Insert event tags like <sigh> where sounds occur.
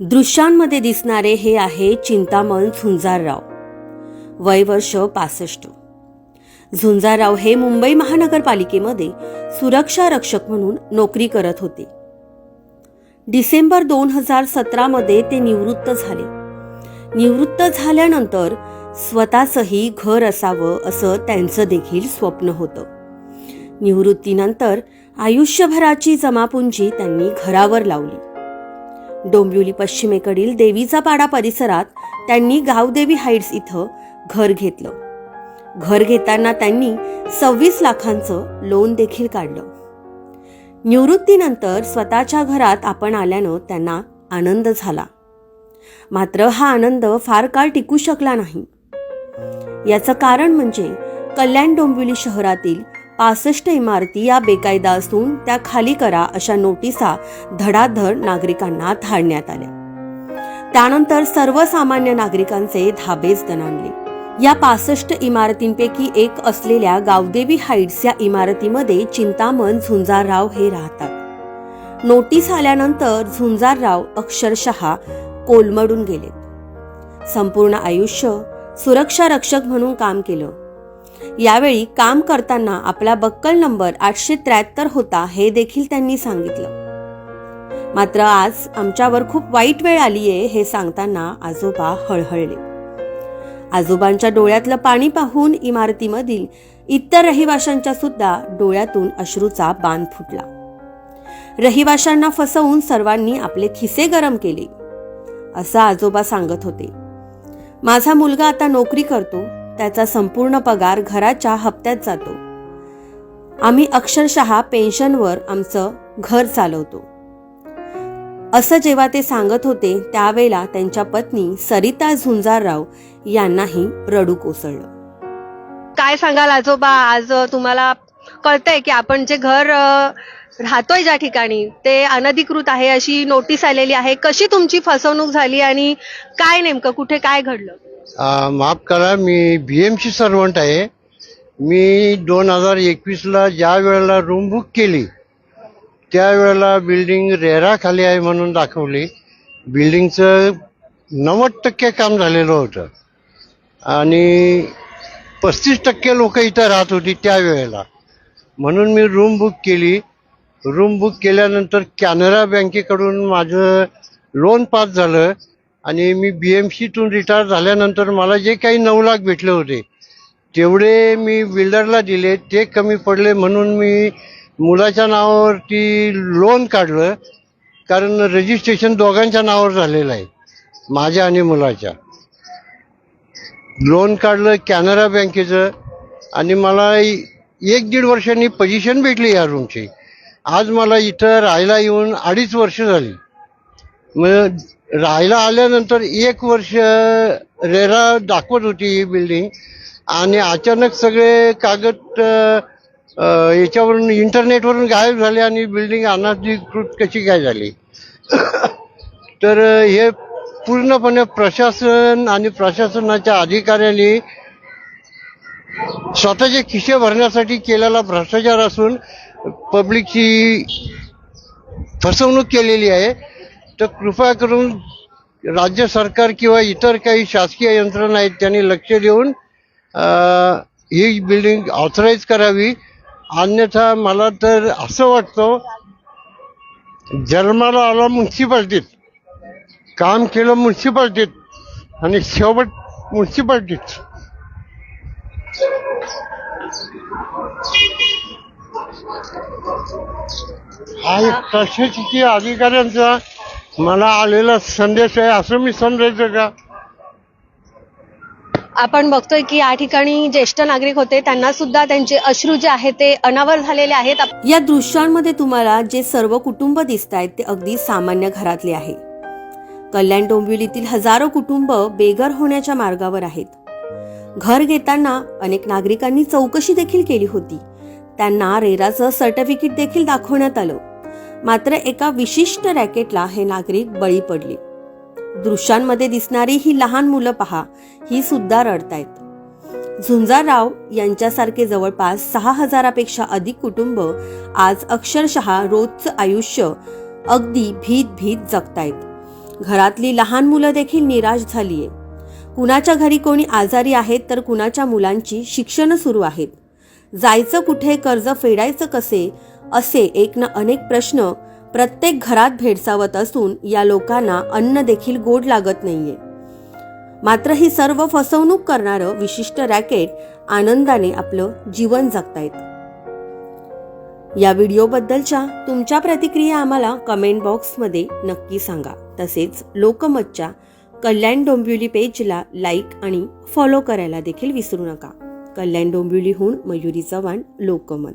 दृश्यांमध्ये दिसणारे हे आहे चिंतामण झुंजारराव वय वर्ष पासष्ट. झुंजारराव हे मुंबई महानगरपालिकेमध्ये सुरक्षा रक्षक म्हणून नोकरी करत होते. डिसेंबर दोन हजार सतरामध्ये ते निवृत्त झाले. निवृत्त झाल्यानंतर स्वतःचंही घर असावं असं त्यांचं देखील स्वप्न होतं. निवृत्तीनंतर आयुष्यभराची जमापुंजी त्यांनी घरावर लावली. डोंबिवली पश्चिमेकडील देवीचा पाडा परिसरात त्यांनी गावदेवी हाईट्स इथं घर घेतलं. घर घेताना त्यांनी सव्वीस लाखांचं लोन देखील काढलं. निवृत्तीनंतर स्वतःच्या घरात आपण आल्यानं त्यांना आनंद झाला. मात्र हा आनंद फार काळ टिकू शकला नाही. याचं कारण म्हणजे कल्याण डोंबिवली शहरातील पासष्ट इमारती या बेकायदा असून त्या खाली करा अशा नोटिसा धडाधड नागरिकांना धाडण्यात आल्या. त्यानंतर सर्वसामान्य नागरिकांचे धाबेच दणाणले. या पासष्ट इमारतींपैकी एक असलेल्या गावदेवी हाईट्स या इमारतीमध्ये चिंतामण झुंजारराव हे राहतात. नोटीस आल्यानंतर झुंजारराव अक्षरशः कोलमडून गेलेत संपूर्ण आयुष्य सुरक्षा रक्षक म्हणून काम केलं. यावेळी काम करताना आपला बक्कल नंबर आठशे त्र्याहत्तर होता हे देखील त्यांनी सांगितलं. मात्र आज आमच्यावर खूप वाईट वेळ आलीये हे सांगताना आजोबा हळहळले. आजोबांच्या डोळ्यातलं पाणी पाहून इमारतीमधील इतर रहिवाशांच्या सुद्धा डोळ्यातून अश्रूचा बांध फुटला. रहिवाशांना फसवून सर्वांनी आपले खिसे गरम केले असं आजोबा सांगत होते. माझा मुलगा आता नोकरी करतो त्याचा संपूर्ण पगार घराच्या हप्त्यात जातो. आम्ही अक्षरशः पेन्शनवर आमचं घर चालवतो. असं जेव्हा ते सांगत होते त्यावेळेला त्यांच्या पत्नी सरिता झुंजारराव यांनाही रडू कोसळलं. काय सांगाल आजोबा? आज तुम्हाला कळतंय की आपण जे घर राहतोय ज्या ठिकाणी ते अनधिकृत आहे अशी नोटीस आलेली आहे. कशी तुमची फसवणूक झाली आणि काय नेमकं कुठे काय घडलं? माफ करा मी बी एम सी सर्वंट आहे. मी दोन हजार एकवीसला ज्या वेळेला रूम बुक केली त्यावेळेला बिल्डिंग रेराखाली आहे म्हणून दाखवली. बिल्डिंगचं नव्वद टक्के काम झालेलं होतं. आणि पस्तीस टक्के लोक इथं राहत होती त्यावेळेला म्हणून मी रूम बुक केली. रूम बुक केल्यानंतर कॅनरा बँकेकडून माझं लोन पास झालं. आणि मी बी एम सीतून रिटायर झाल्यानंतर मला जे काही नऊ लाख भेटले होते तेवढे मी बिल्डरला दिले. ते कमी पडले म्हणून मी मुलाच्या नावावरती लोन काढलं कारण रजिस्ट्रेशन दोघांच्या नावावर झालेलं आहे माझ्या आणि मुलाच्या. लोन काढलं कॅनरा बँकेचं आणि मला एक दीड वर्षांनी पोझिशन भेटली या रूमची आज मला इथं राहायला येऊन अडीच वर्ष झाली. मग राहायला आल्यानंतर एक वर्ष रेरा दाखवत होती ही बिल्डिंग आणि अचानक सगळे कागद याच्यावरून इंटरनेटवरून गायब झाले आणि बिल्डिंग अनाधिकृत कशी काय झाली? <coughs> तर हे पूर्णपणे प्रशासन आणि प्रशासनाच्या अधिकाऱ्यांनी स्वतःचे खिसे भरण्यासाठी केलेला भ्रष्टाचार असून पब्लिकची फसवणूक केलेली आहे. तर कृपा करून राज्य सरकार किंवा इतर काही शासकीय यंत्रणा आहेत त्यांनी लक्ष देऊन ही बिल्डिंग ऑथराईज करावी. अन्यथा मला तर असं वाटतं जन्माला आला म्युन्सिपाल्टीत काम केलं म्युन्सिपाल्टीत आणि शेवट म्युन्सिपाल्टीत हा एक प्रशासकीय अधिकाऱ्यांचा मला आलेला संदेश आहे असं मी समजायचं का? आपण बघतोय की या ठिकाणी ज्येष्ठ नागरिक होते त्यांना सुद्धा त्यांचे अश्रू जे आहेत ते अनावर झालेले आहेत. या दृश्यांमध्ये तुम्हाला जे सर्व कुटुंब दिसत आहेत ते अगदी सामान्य घरातले आहे. कल्याण डोंबिवलीतील हजारो कुटुंब बेघर होण्याच्या मार्गावर आहेत. घर घेताना अनेक नागरिकांनी चौकशी देखील केली होती. त्यांना रेराचं सर्टिफिकेट देखील दाखवण्यात आलं. मात्र एका विशिष्ट रॅकेटला हे नागरिक बळी पडले. दृश्यांमध्ये दिसणारी ही लहान मुलं पहा ही सुद्धा रडतायत. झुंजारराव यांच्यासारखे जवळपास सहा हजारापेक्षा अधिक कुटुंब आज अक्षरशः रोजचं आयुष्य अगदी भीत भीत जगतायत. घरातली लहान मुलं देखील निराश झालीये. कुणाच्या घरी कोणी आजारी आहेत तर कुणाच्या मुलांची शिक्षणं सुरू आहेत. जायचं कुठे कर्ज फेडायचं कसे असे एक ना अनेक प्रश्न प्रत्येक घरात भेडसावत असून या लोकांना अन्न देखील गोड लागत नाहीये. मात्र ही सर्व फसवणूक करणारं विशिष्ट रॅकेट आनंदाने आपलं जीवन जगतायत. या व्हिडिओबद्दलच्या तुमच्या प्रतिक्रिया आम्हाला कमेंट बॉक्समध्ये नक्की सांगा. तसेच लोकमतच्या कल्याण डोंबिवली पेजला लाईक आणि फॉलो करायला देखील विसरू नका. कल्याण डोंबिवलीहून मयुरी चव्हाण लोकमत.